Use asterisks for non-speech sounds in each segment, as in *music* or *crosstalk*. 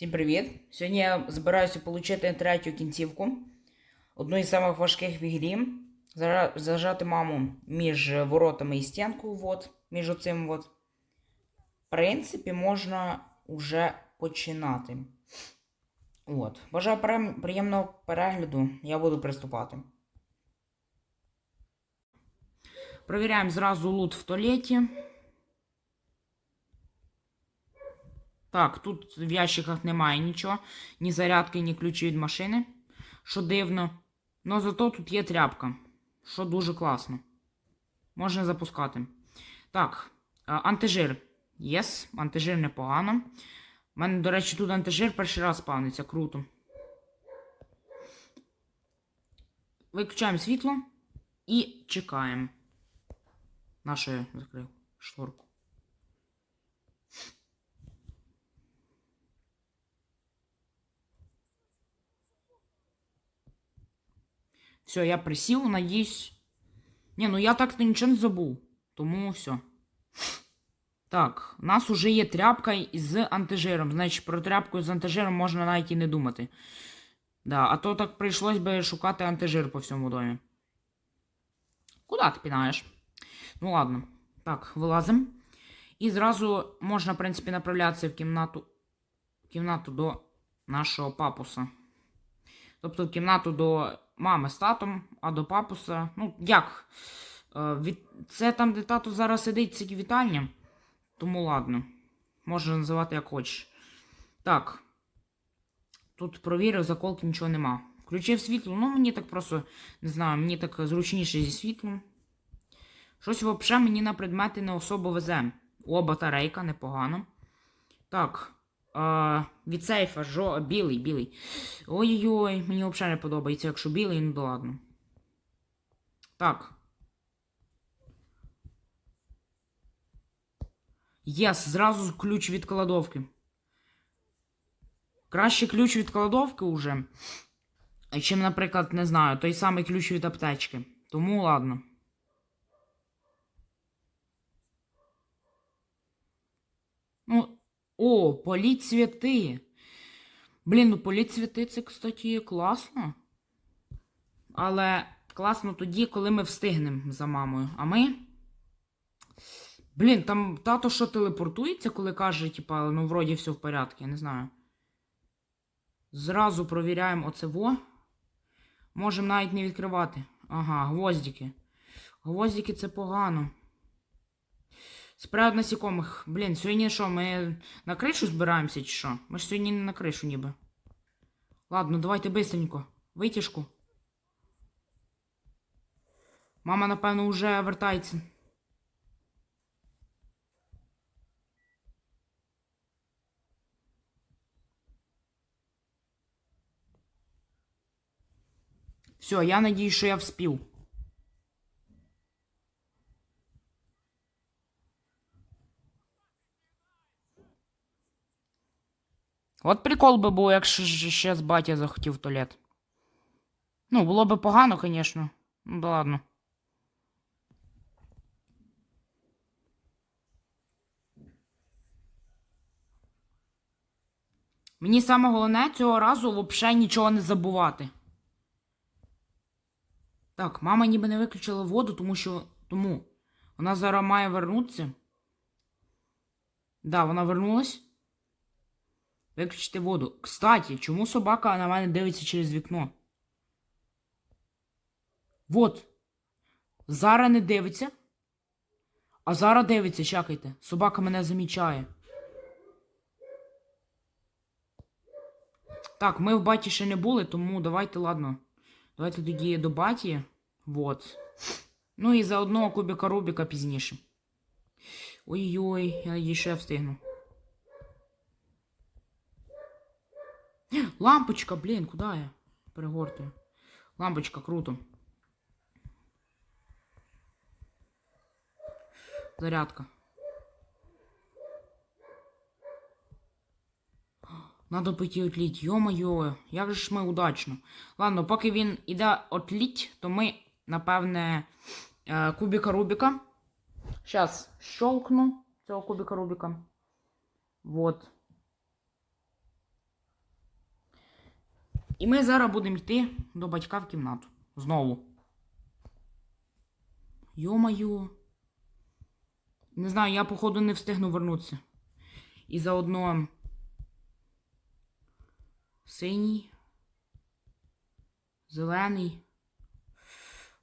Всім привіт! Сьогодні я збираюся отримати третю кінцівку. Одну із самих важких в ігрі. Зажати маму між воротами і стінкою, от, між оцим от. В принципі, можна вже починати. От. Бажаю приємного перегляду. Я буду приступати. Провіряємо зразу лут в туалеті. Так, тут в ящиках немає нічого. Ні зарядки, ні ключі від машини. Що дивно. Но зато тут є тряпка. Що дуже класно. Можна запускати. Так, антижир. Єс, антижир непогано. У мене, до речі, тут антижир перший раз спавниться. Круто. Виключаємо світло і чекаємо. Нашу я закрив шторку. Все, я присів, надіюсь. Ні, ну я так нічого не забув. Тому все. Так, у нас уже є тряпка з антижиром. Значить, про тряпку з антижиром можна навіть і не думати. Да, а то так прийшлось би шукати антижир по всьому домі. Куда ти пінаєш? Ну ладно. Так, вилазимо. І зразу можна, в принципі, направлятися в кімнату. В кімнату до нашого папуса. Тобто в кімнату до мами з татом, а до папуса. Ну, як? Е. Це там, де тато зараз сидить, це вітальня. Тому ладно. Можна називати як хочеш. Так. Тут провірив, заколки нічого нема. Включив світло, ну мені так просто, не знаю, мені так зручніше зі світлом. Щось взагалі мені на предмети не особо везе. О, батарейка, непогано. Так. А, від сейфа, жо... білий, білий. Ой-ой-ой, мені взагалі не подобається, якщо білий, ну да ладно. Так. Єс, зразу ключ від кладовки. Краще ключ від кладовки уже. Чим, наприклад, не знаю, той самий ключ від аптечки. Тому ладно. Ну, о, політь цвіти. Блін, ну політь цвіти це, кстати, класно. Але класно тоді, коли ми встигнемо за мамою. А ми. Блін, там тато що телепортується, коли каже, типа, ну, вроді все в порядку, я не знаю. Зразу провіряємо оце во. Можемо навіть не відкривати. Ага, гвоздики. Гвоздики це погано. Справа насікомих. Блін, сьогодні що, ми на кришу збираємося чи що? Ми ж сьогодні не на кришу ніби. Ладно, давайте бистренько. Витяжку. Мама, напевно, вже вертається. Все, я надіюсь, що я вспів. От прикол би був, якщо ще з батя захотів туалет. Ну, було би погано, звісно. Ну, да ладно. Мені саме головне цього разу взагалі нічого не забувати. Так, мама ніби не виключила воду, тому що. Тому. Вона зараз має вернутися. Да, вона вернулась. Виключити воду. Кстати, чому собака на мене дивиться через вікно? Вот. Зара не дивиться. А Зара дивиться, чекайте. Собака мене замічає. Так, ми в баті ще не були, тому давайте, ладно. Давайте тоді до баті. Вот. Ну і заодно кубика Рубіка пізніше. Ой-ой, я я встигну. *gasps* Лампочка, блін, куди я? Перегортую. Лампочка, круто. Зарядка. *gasps* Надо пойти отлить. Йо-моє, як же ж ми удачно. Ладно, поки він іде отлить, то ми, напевне, е, кубика Рубіка. Зараз щелкну цього кубика Рубіка. Вот. І ми зараз будемо йти до батька в кімнату. Знову. Йо-моє. Не знаю, я, походу, не встигну вернутися. І заодно. Синій. Зелений.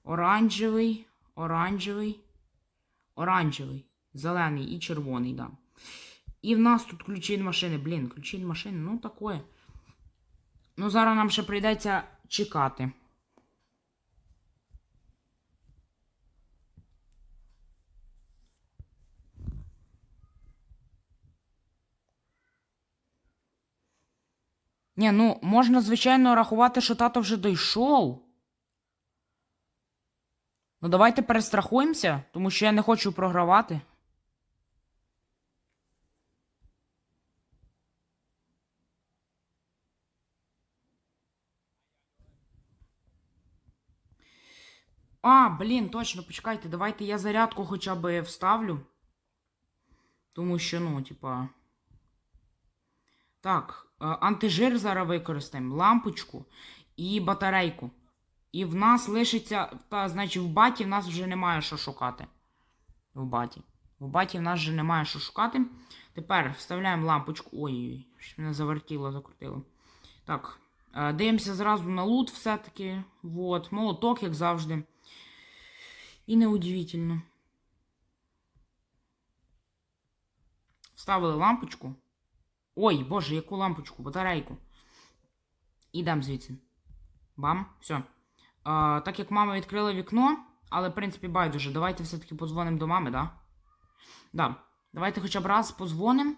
Оранжевий. Оранжевий. Оранжевий. Зелений і червоний, да. І в нас тут ключі від машини. Блін, ключі від машини, ну такое. Ну, зараз нам ще прийдеться чекати. Ні, ну можна, звичайно, рахувати, що тато вже дійшов. Ну, давайте перестрахуємося, тому що я не хочу програвати. А, блін, точно, почекайте, давайте я зарядку хоча б вставлю. Тому що, ну, типа. Так, е, антижир зараз використаємо, лампочку і батарейку. І в нас лишиться. Та, значить, в баті в нас вже немає що шукати. В баті. В баті в нас вже немає що шукати. Тепер вставляємо лампочку. Ой-ой, щось мене завертіло, закрутило. Так, е, дивимося зразу на лут все-таки. Вот. Молоток, як завжди. І неудивительно. Вставили лампочку. Ой, боже, яку лампочку, батарейку. Ідемо звідси. Бам, все. А, так як мама відкрила вікно, але, в принципі, байдуже, давайте все-таки подзвонимо до мами, да? Да. Давайте хоча б раз подзвонимо.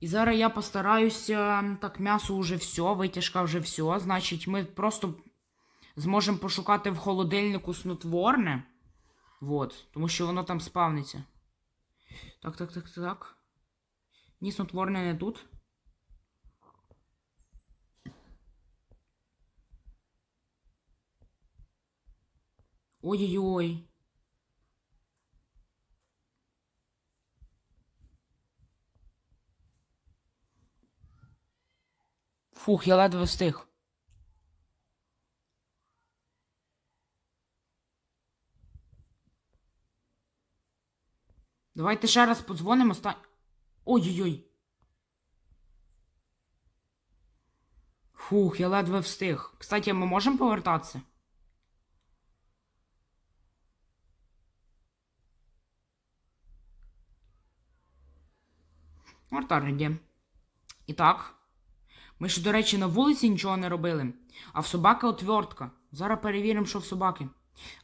І зараз я постараюся. Так, м'ясо вже все, витяжка вже все. Значить, ми просто зможемо пошукати в холодильнику снотворне. Вот. Тому що воно там спавниться. Так, так, так, так. Ні, снотворне не тут. Ой-ой-ой. Фух, я ледве встиг. Давайте ще раз подзвонимо. Оста... Ой-ой-ой. Фух, я ледве встиг. Кстати, ми можемо повертатися? Вартар. І так. Ми ж, до речі, на вулиці нічого не робили. А в собаки отвертка. Зараз перевіримо, що в собаки.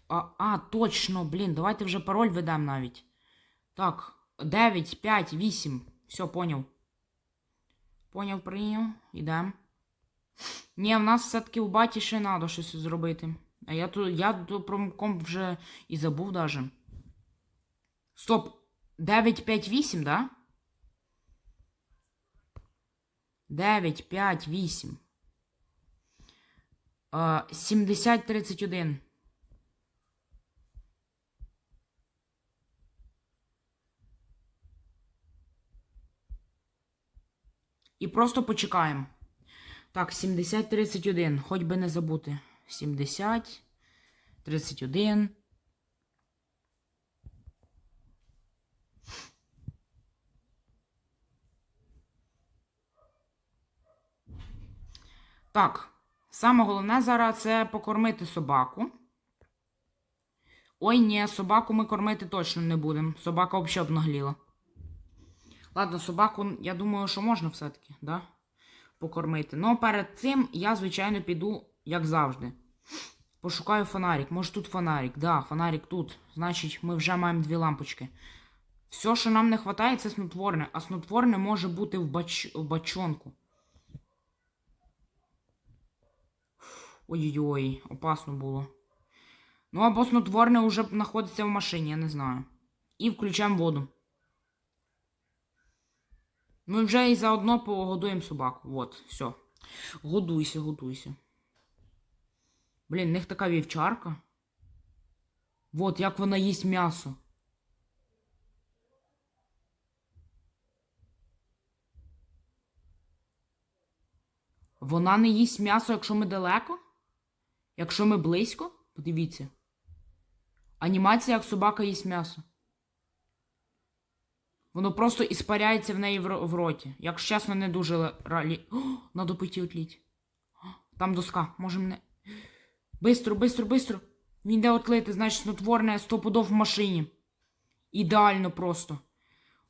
А, а, точно, блін, давайте вже пароль ведемо навіть. Так, 9, 5, 8. Все, поняв. Поняв, прийняв. Ідем. Ні, в нас все-таки в баті ще треба щось зробити. А я тут я тут про комп вже і забув даже. Стоп. 9, 5, 8, да? 9, 5, 8. Е, 70, 31. І просто почекаємо. Так, 70, 31. Хоч би не забути. 70, 31. Так, саме головне зараз це покормити собаку. Ой, ні, собаку ми кормити точно не будемо. Собака взагалі обнагліла. Ладно, собаку, я думаю, що можна все-таки, да? Покормити. Ну, перед цим я, звичайно, піду, як завжди. Пошукаю фонарик. Може тут фонарик. Да, фонарик тут. Значить, ми вже маємо дві лампочки. Все, що нам не вистачає, це снотворне. А снотворне може бути в, бач... в бачонку. Ой-ой-ой, опасно було. Ну, або снотворне вже знаходиться в машині, я не знаю. І включаємо воду. Ми вже і заодно погодуємо собаку. Вот, все. Годуйся, годуйся. Блін, в них така вівчарка. Вот, як вона їсть м'ясо. вона не їсть м'ясо, якщо ми далеко? Якщо ми близько? Подивіться. Анімація, як собака їсть м'ясо. Воно просто іспаряється в неї в, роті. Якщо чесно, не дуже ралі. О, пойти отліть. Там доска. Може мене. Бистро, бистро, бистро. Він йде отлити, значить, снотворне стопудов в машині. Ідеально просто.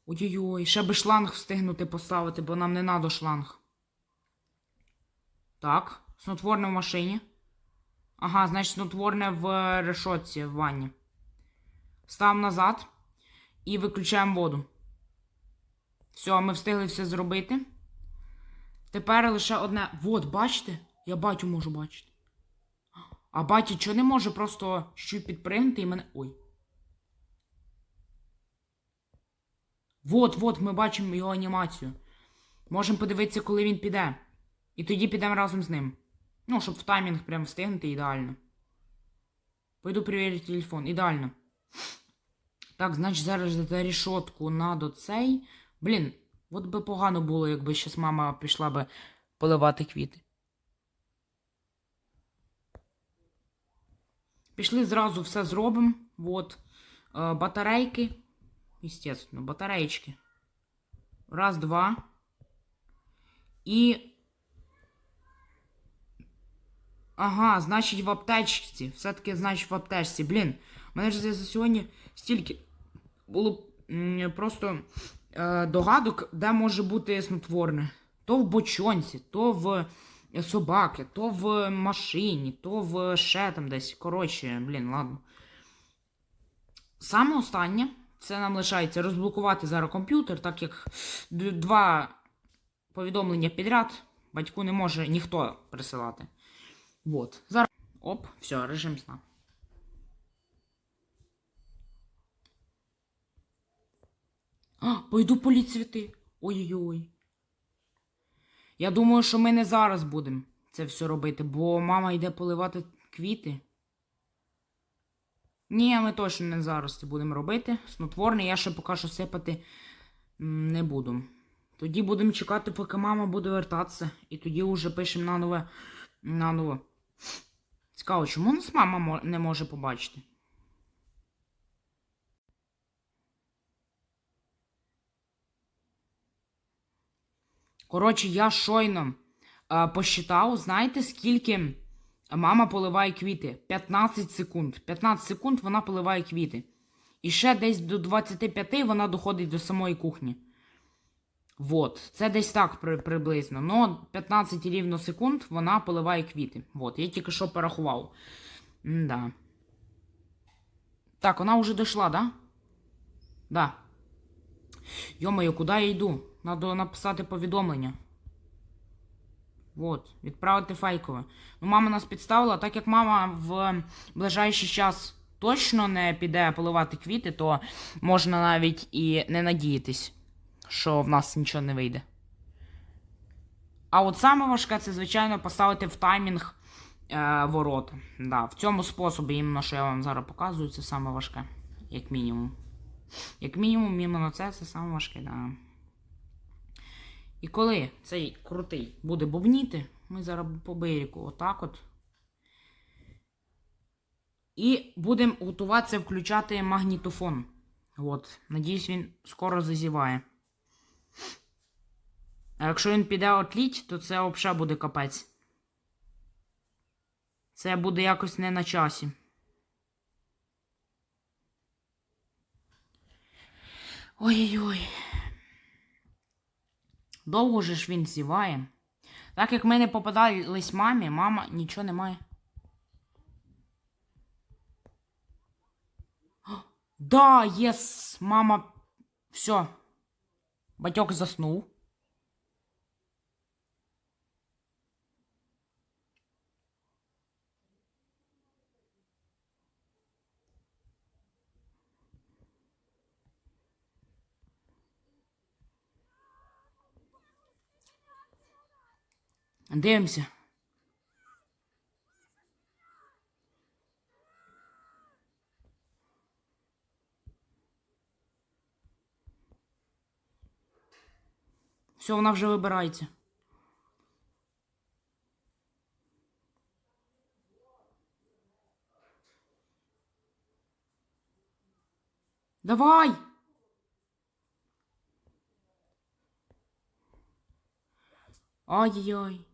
Ой-ой-ой, ще би шланг встигнути поставити, бо нам не надо шланг. Так, снотворне в машині. Ага, значить, снотворне в решотці в ванні. Ставимо назад і виключаємо воду. Все, ми встигли все зробити. Тепер лише одне. Вот, бачите? Я батю можу бачити. А батя чого не може просто щось підпригнути і мене. Ой. Вот, вот, ми бачимо його анімацію. Можемо подивитися, коли він піде. І тоді підемо разом з ним. Ну, щоб в таймінг прям встигнути ідеально. Пойду перевірити телефон. Ідеально. Так, значить, зараз за рішотку надо цей. Блін, от би погано було, якби щас мама пішла би поливати квіти. Пішли зразу все зробимо. Вот. Е, батарейки. Естественно, батареечки. Раз, два. І. Ага, значить в аптечці. Все-таки, значить, в аптечці. Блін, мене ж за сьогодні стільки було просто е, догадок, де може бути снотворне. То в бочонці, то в собаки, то в машині, то в ще там десь. Коротше, блін, ладно. Саме останнє, це нам лишається розблокувати зараз комп'ютер, так як два повідомлення підряд батьку не може ніхто присилати. Вот. Зараз. Оп, все, режим сна. А, пойду політь цвіти. Ой-ой-ой. Я думаю, що ми не зараз будемо це все робити, бо мама йде поливати квіти. Ні, ми точно не зараз це будемо робити. Снотворне я ще поки що сипати не буду. Тоді будемо чекати, поки мама буде вертатися. І тоді вже пишемо на нове. На нове. Цікаво, чому нас мама не може побачити? Коротше, я щойно е, посчитав, знаєте, скільки мама поливає квіти? 15 секунд. 15 секунд вона поливає квіти. І ще десь до 25 вона доходить до самої кухні. Вот, це десь так при, приблизно. Ну, 15 рівно секунд вона поливає квіти. Вот, я тільки що порахував. Да. Так, вона вже дійшла, да? Да. Йомаю, куди я йду? Надо написати повідомлення. Вот, відправити фейкове. Ну, мама нас підставила, так як мама в ближайший час точно не піде поливати квіти, то можна навіть і не надіятись, що в нас нічого не вийде. А от саме важке це, звичайно, поставити в таймінг е, ворота. Да, в цьому способі, іменно, що я вам зараз показую, це саме важке. Як мінімум. Як мінімум, іменно це це саме важке, да. І коли цей крутий буде бубніти, ми зараз по берегу отак от. І будемо готуватися включати магнітофон. От. Надіюсь, він скоро зазіває. А якщо він піде отліть, то це взагалі буде капець. Це буде якось не на часі. Ой-ой-ой. Довго же ж він зіває. Так як ми не попадались мамі, мама нічого не має. Да, єс, мама. Все. Батьок заснув. Дивимося. Все, вона вже вибирається. Давай! ой ой.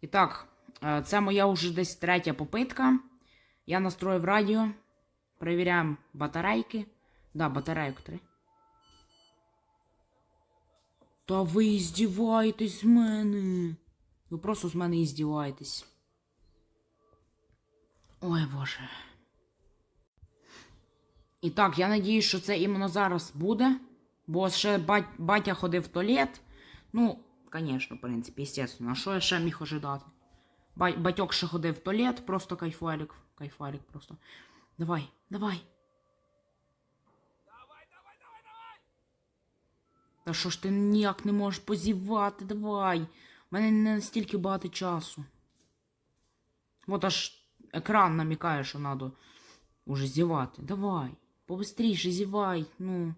І так, е, це моя вже десь третя попитка. Я настроїв радіо. Перевіряємо батарейки. Да, батарейок три. Та ви здіваєтесь з мене. Ви просто з мене і здіваєтесь. Ой боже. І так, я надіюсь, що це іменно зараз буде. Бо ще батя ходив в туалет. Ну, звісно, в принципі, естественно. А що я ще міг ожидати? Ба- батьок ще ходив в туалет, просто кайфарик. Кайфарик просто. Давай, давай. Та що ж ти ніяк не можеш позівати, давай. У мене не настільки багато часу. От аж екран намікає, що треба уже зівати. Давай. Побистріше зівай, ну.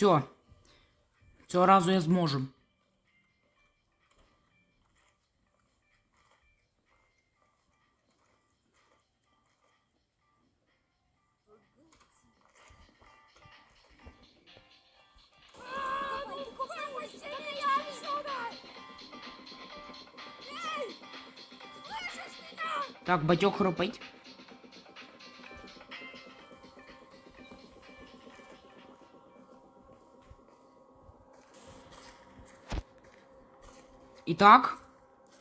Все. Цього разу я зможу. Так, батьок хропить. І так,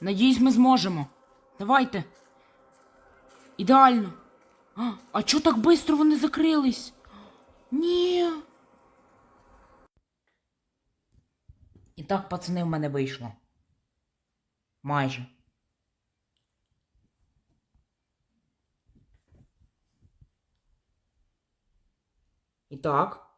надіюсь, ми зможемо. Давайте. Ідеально. А, а чого так швидко вони закрились? Ні. І так, пацани, в мене вийшло. Майже. І так.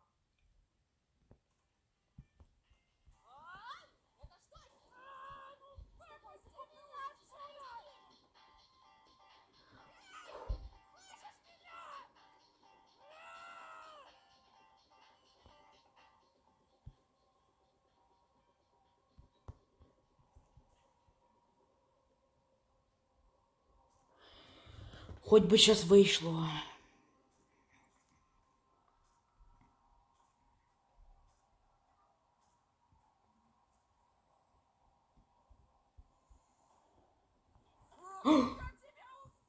Хоть би сейчас вийшло.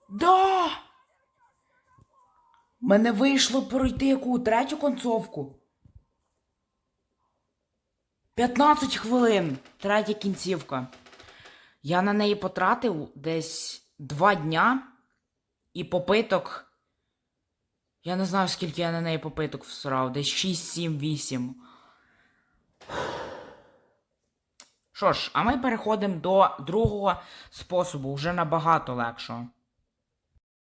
Да! Мене вийшло пройти яку третю концовку. 15 хвилин. Третя кінцівка. Я на неї потратив десь 2 дня і попиток. Я не знаю, скільки я на неї попиток всрав. Десь 6, 7, 8. Що ж, а ми переходимо до другого способу, вже набагато легшого.